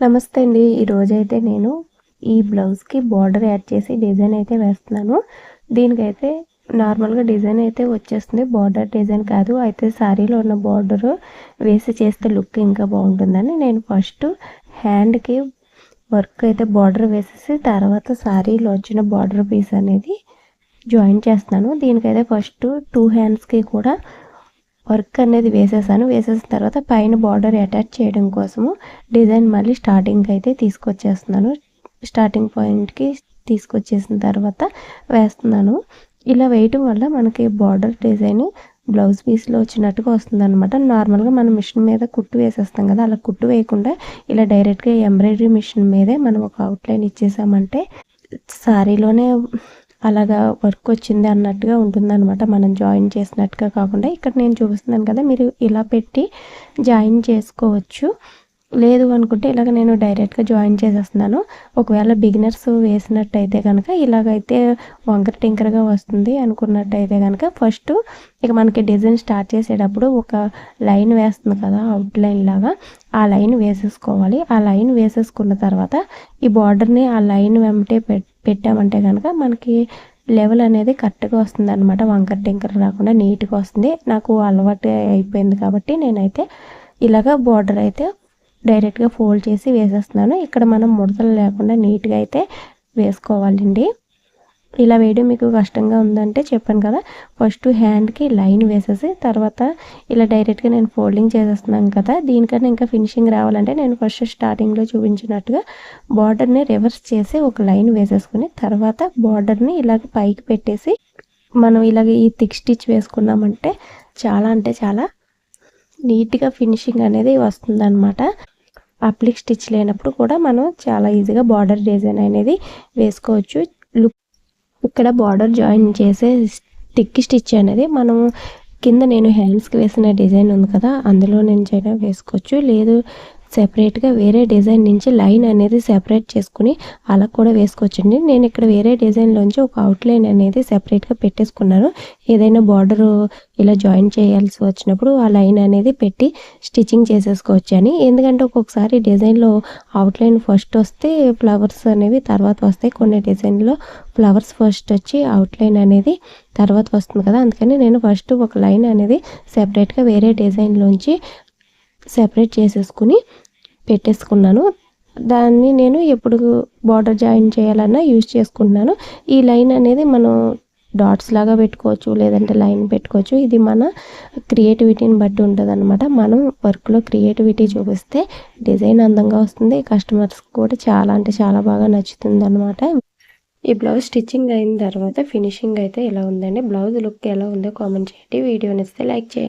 నమస్తే అండి. ఈరోజైతే నేను ఈ బ్లౌజ్కి బార్డర్ యాడ్ చేసి డిజైన్ అయితే వేస్తున్నాను. దీనికైతే నార్మల్గా డిజైన్ అయితే వచ్చేస్తుంది. బార్డర్ డిజైన్ కాదు అయితే శారీలో ఉన్న బార్డర్ వేసి చేస్తే లుక్ ఇంకా బాగుంటుందని నేను ఫస్ట్ హ్యాండ్కి వర్క్ అయితే బార్డర్ వేసేసి తర్వాత శారీలో వచ్చిన బార్డర్ పీస్ అనేది జాయిన్ చేస్తున్నాను. దీనికైతే ఫస్ట్ టూ హ్యాండ్స్కి కూడా వర్క్ అనేది వేసేసాను. వేసేసిన తర్వాత పైన బార్డర్ అటాచ్ చేయడం కోసము డిజైన్ మళ్ళీ స్టార్టింగ్కి అయితే తీసుకొచ్చేస్తున్నాను. స్టార్టింగ్ పాయింట్కి తీసుకొచ్చేసిన తర్వాత వేస్తున్నాను. ఇలా వేయటం వల్ల మనకి బార్డర్ డిజైన్ బ్లౌజ్ పీస్లో వచ్చినట్టుగా వస్తుంది అనమాట నార్మల్గా మనం మిషన్ మీద కుట్టు వేసేస్తాం కదా అలా కుట్టు వేయకుండా ఇలా డైరెక్ట్గా ఎంబ్రాయిడరీ మిషన్ మీదే మనం ఒక అవుట్లైన్ ఇచ్చేసామంటే సారీలోనే అలాగా వర్క్ వచ్చింది అన్నట్టుగా ఉంటుందన్నమాట. మనం జాయిన్ చేసినట్టుగా కాకుండా ఇక్కడ నేను చూపిస్తున్నాను కదా మీరు ఇలా పెట్టి జాయిన్ చేసుకోవచ్చు. లేదు అనుకుంటే ఇలాగ నేను డైరెక్ట్గా జాయిన్ చేసేస్తున్నాను. ఒకవేళ బిగినర్స్ వేసినట్టయితే కనుక ఇలాగైతే వంకర టింకరగా వస్తుంది అనుకున్నట్టయితే కనుక ఫస్ట్ ఇక మనకి డిజైన్ స్టార్ట్ చేసేటప్పుడు ఒక లైన్ వేస్తుంది కదా అవుట్ లైన్ లాగా. ఆ లైన్ వేసేసుకోవాలి. ఆ లైన్ వేసేసుకున్న తర్వాత ఈ బార్డర్ని ఆ లైన్ వెంటే పెట్టామంటే కనుక మనకి లెవెల్ అనేది కరెక్ట్గా వస్తుంది అనమాట వంకర టింకర రాకుండా నీట్గా వస్తుంది. నాకు అలవాటు అయిపోయింది కాబట్టి నేనైతే ఇలాగ బార్డర్ అయితే డైరెక్ట్గా ఫోల్డ్ చేసి వేసేస్తున్నాను. ఇక్కడ మనం ముడతలు లేకుండా నీట్గా అయితే వేసుకోవాలండి. ఇలా వేయడం మీకు కష్టంగా ఉందంటే చెప్పాను కదా. ఫస్ట్ హ్యాండ్కి లైన్ వేసేసి తర్వాత ఇలా డైరెక్ట్గా నేను ఫోల్డింగ్ చేసేస్తున్నాను కదా. దీనికన్నా ఇంకా ఫినిషింగ్ రావాలంటే నేను ఫస్ట్ స్టార్టింగ్లో చూపించినట్టుగా బార్డర్ని రివర్స్ చేసి ఒక లైన్ వేసేసుకుని తర్వాత బార్డర్ని ఇలాగ పైకి పెట్టేసి మనం ఇలాగ ఈ థిక్ స్టిచ్ వేసుకున్నామంటే చాలా అంటే చాలా నీట్గా ఫినిషింగ్ అనేది వస్తుందన్నమాట. అప్లిక్ స్టిచ్ లేనప్పుడు కూడా మనం చాలా ఈజీగా బార్డర్ డిజైన్ అనేది వేసుకోవచ్చు. ఇక్కడ బార్డర్ జాయిన్ చేసే స్టిక్ స్టిచ్ అనేది మనం కింద నేను హ్యాండ్స్కి వేసిన డిజైన్ ఉంది కదా అందులో నుంచైనా వేసుకోవచ్చు. లేదు సెపరేట్గా వేరే డిజైన్ నుంచి లైన్ అనేది సెపరేట్ చేసుకుని అలా కూడా వేసుకోవచ్చండి. నేను ఇక్కడ వేరే డిజైన్లోంచి ఒక అవుట్లైన్ అనేది సెపరేట్గా పెట్టేసుకున్నాను. ఏదైనా బార్డర్ ఇలా జాయిన్ చేయాల్సి వచ్చినప్పుడు ఆ లైన్ అనేది పెట్టి స్టిచ్చింగ్ చేసేసుకోవచ్చు అని. ఎందుకంటే ఒక్కొక్కసారి డిజైన్లో అవుట్లైన్ ఫస్ట్ వస్తే ఫ్లవర్స్ అనేవి తర్వాత వస్తాయి. కొన్ని డిజైన్లో ఫ్లవర్స్ ఫస్ట్ వచ్చి అవుట్లైన్ అనేది తర్వాత వస్తుంది కదా. అందుకని నేను ఫస్ట్ ఒక లైన్ అనేది సెపరేట్గా వేరే డిజైన్లోంచి సెపరేట్ చేసేసుకుని పెట్టేసుకున్నాను. దాన్ని నేను ఎప్పుడు బార్డర్ జాయిన్ చేయాలన్నా యూజ్ చేసుకుంటున్నాను. ఈ లైన్ అనేది మనం డాట్స్ లాగా పెట్టుకోవచ్చు లేదంటే లైన్ పెట్టుకోవచ్చు. ఇది మన క్రియేటివిటీని బట్టి ఉంటుంది అనమాట మనం వర్క్లో క్రియేటివిటీ చూపిస్తే డిజైన్ అందంగా వస్తుంది. కస్టమర్స్ కూడా చాలా అంటే చాలా బాగా నచ్చుతుంది అనమాట ఈ బ్లౌజ్ స్టిచ్చింగ్ అయిన తర్వాత ఫినిషింగ్ అయితే ఎలా ఉందండి? బ్లౌజ్ లుక్ ఎలా ఉందో కామెంట్ చేయండి. వీడియోని ఇస్తే లైక్ చేయండి.